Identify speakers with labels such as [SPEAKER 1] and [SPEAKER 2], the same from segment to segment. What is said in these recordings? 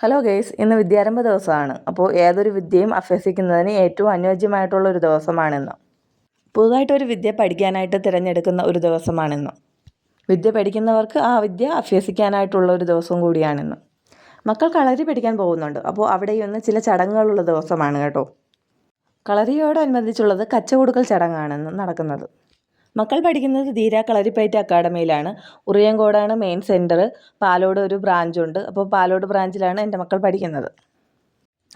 [SPEAKER 1] Hello guys ഇന്ന് വിദ്യാരംഭ ദിവസമാണ്. അപ്പോൾ ഏതൊരു വിദ്യയും അഭ്യസിക്കുന്നതിന് ഏറ്റവും അനുയോജ്യമായിട്ടുള്ള ഒരു ദിവസമാണിന്ന്. പുതുതായിട്ടൊരു വിദ്യ പഠിക്കാനായിട്ട് തിരഞ്ഞെടുക്കുന്ന ഒരു ദിവസമാണെന്ന്. വിദ്യ പഠിക്കുന്നവർക്ക് ആ വിദ്യ അഭ്യസിക്കാനായിട്ടുള്ള ഒരു ദിവസം കൂടിയാണെന്ന്. മക്കൾ കളരി പഠിക്കാൻ പോകുന്നുണ്ട്. അപ്പോൾ അവിടെ ഇന്ന് ചില ചടങ്ങുകളുള്ള ദിവസമാണ് കേട്ടോ. കളരിയോടനുബന്ധിച്ചുള്ളത് കച്ച കൊടുക്കൽ ചടങ്ങാണെന്ന് നടക്കുന്നത്. മക്കൾ പഠിക്കുന്നത് ധീര കളരിപ്പയറ്റ് അക്കാഡമിയിലാണ്. ഉറിയങ്കോടാണ് മെയിൻ സെന്റർ പാലോട് ഒരു ബ്രാഞ്ചുണ്ട് അപ്പോൾ പാലോട് ബ്രാഞ്ചിലാണ് എന്റെ മക്കൾ പഠിക്കുന്നത്.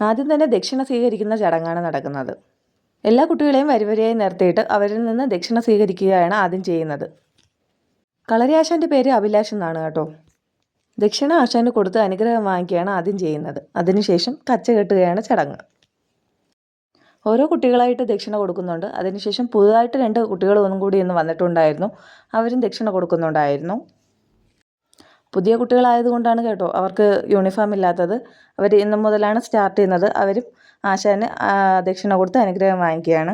[SPEAKER 1] ആദ്യം തന്നെ ദക്ഷിണ സ്വീകരിക്കുന്ന ചടങ്ങാണ് നടക്കുന്നത്. എല്ലാ കുട്ടികളെയും വരിവരിയായി നിർത്തിയിട്ട് അവരിൽ നിന്ന് ദക്ഷിണ സ്വീകരിക്കുകയാണ് ആദ്യം ചെയ്യുന്നത്. കളരിയാശാന്റെ പേര് അഭിലാഷ് എന്നാണ് കേട്ടോ. ദക്ഷിണ ആശാന് കൊടുത്ത് അനുഗ്രഹം വാങ്ങിക്കുകയാണ് ആദ്യം ചെയ്യുന്നത്. അതിനുശേഷം കച്ച കെട്ടുകയാണ് ചടങ്ങ്. ഓരോ കുട്ടികളായിട്ട് ദക്ഷിണ കൊടുക്കുന്നുണ്ട്. അതിനുശേഷം പുതുതായിട്ട് രണ്ട് കുട്ടികൾ ഒന്നും കൂടി ഇന്ന് വന്നിട്ടുണ്ടായിരുന്നു. അവരും ദക്ഷിണ കൊടുക്കുന്നുണ്ടായിരുന്നു. പുതിയ കുട്ടികളായതുകൊണ്ടാണ് കേട്ടോ അവർക്ക് യൂണിഫോം ഇല്ലാത്തത്. അവർ ഇന്നു മുതലാണ് സ്റ്റാർട്ട് ചെയ്യുന്നത്. അവരും ആശാന് ദക്ഷിണ കൊടുത്ത് അനുഗ്രഹം വാങ്ങിക്കുകയാണ്.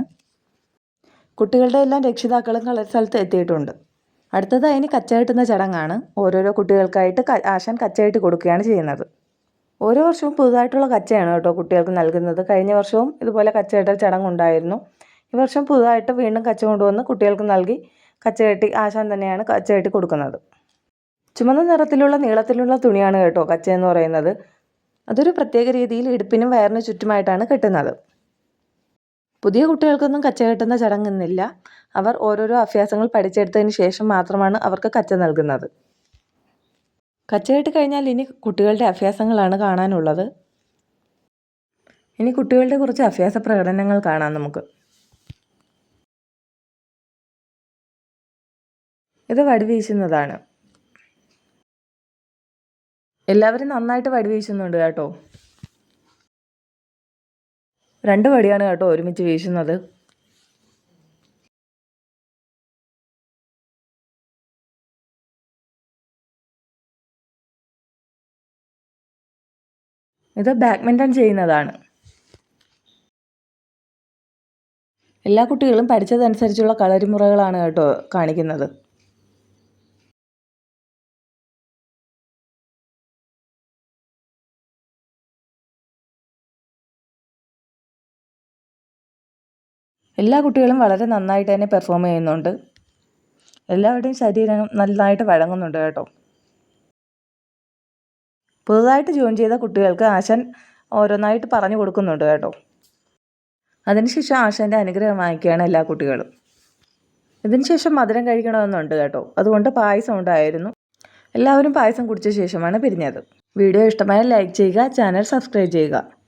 [SPEAKER 1] കുട്ടികളുടെ എല്ലാം രക്ഷിതാക്കളും കളർ സ്ഥലത്ത് എത്തിയിട്ടുണ്ട്. അടുത്തത് അതിന് കച്ചകെട്ടുന്ന ചടങ്ങാണ്. ഓരോരോ കുട്ടികൾക്കായിട്ട് ആശാൻ കച്ചകെട്ടി കൊടുക്കുകയാണ് ചെയ്യുന്നത്. ഓരോ വർഷവും പുതുതായിട്ടുള്ള കച്ചയാണ് കേട്ടോ കുട്ടികൾക്ക് നൽകുന്നത്. കഴിഞ്ഞ വർഷവും ഇതുപോലെ കച്ചകെട്ടൽ ചടങ്ങുണ്ടായിരുന്നു. ഈ വർഷം പുതുതായിട്ട് വീണ്ടും കച്ച കൊണ്ടുവന്ന് കുട്ടികൾക്ക് നൽകി കച്ച കെട്ടി ആശാൻ തന്നെയാണ് കച്ച കെട്ടി കൊടുക്കുന്നത്. ചുമന്ന നിറത്തിലുള്ള നീളത്തിലുള്ള തുണിയാണ് കേട്ടോ കച്ച എന്ന് പറയുന്നത്. അതൊരു പ്രത്യേക രീതിയിൽ ഇടുപ്പിനും വയറിനും ചുറ്റുമായിട്ടാണ് കെട്ടുന്നത്. പുതിയ കുട്ടികൾക്കൊന്നും കച്ച കെട്ടുന്ന ചടങ്ങെന്നില്ല അവർ ഓരോരോ അഭ്യാസങ്ങൾ പഠിച്ചെടുത്തതിന് ശേഷം മാത്രമാണ് അവർക്ക് കച്ച നൽകുന്നത്. കച്ചകെട്ട് കഴിഞ്ഞാൽ ഇനി കുട്ടികളുടെ അഭ്യാസങ്ങളാണ് കാണാനുള്ളത്. ഇനി കുട്ടികളുടെ കുറച്ച് അഭ്യാസ പ്രകടനങ്ങൾ കാണാം നമുക്ക്. ഇത് വടിവീശുന്നതാണ് എല്ലാവരും നന്നായിട്ട് വടിവീശുന്നുണ്ട് കേട്ടോ. രണ്ട് വടിയാണ് കേട്ടോ ഒരുമിച്ച് വീശുന്നത്. ഇത് ബാഡ്മിന്റൺ ചെയ്യുന്നതാണ്. എല്ലാ കുട്ടികളും പഠിച്ചതനുസരിച്ചുള്ള കളരിമുറകളാണ് കേട്ടോ കാണിക്കുന്നത്. എല്ലാ കുട്ടികളും വളരെ നന്നായിട്ട് തന്നെ പെർഫോം ചെയ്യുന്നുണ്ട്. എല്ലാവരുടെയും ശരീരം നന്നായിട്ട് വഴങ്ങുന്നുണ്ട് കേട്ടോ. പുതുതായിട്ട് ജോയിൻ ചെയ്ത കുട്ടികൾക്ക് ആശൻ ഓരോന്നായിട്ട് പറഞ്ഞു കൊടുക്കുന്നുണ്ട് കേട്ടോ. അതിനുശേഷം ആശാന്റെ അനുഗ്രഹം വാങ്ങിക്കുകയാണ് എല്ലാ കുട്ടികളും. ഇതിനുശേഷം മധുരം കഴിക്കണമെന്നുണ്ട് കേട്ടോ. അതുകൊണ്ട് പായസം ഉണ്ടായിരുന്നു. എല്ലാവരും പായസം കുടിച്ച ശേഷമാണ് പിരിഞ്ഞത്. വീഡിയോ ഇഷ്ടമായാൽ ലൈക്ക് ചെയ്യുക ചാനൽ സബ്സ്ക്രൈബ് ചെയ്യുക.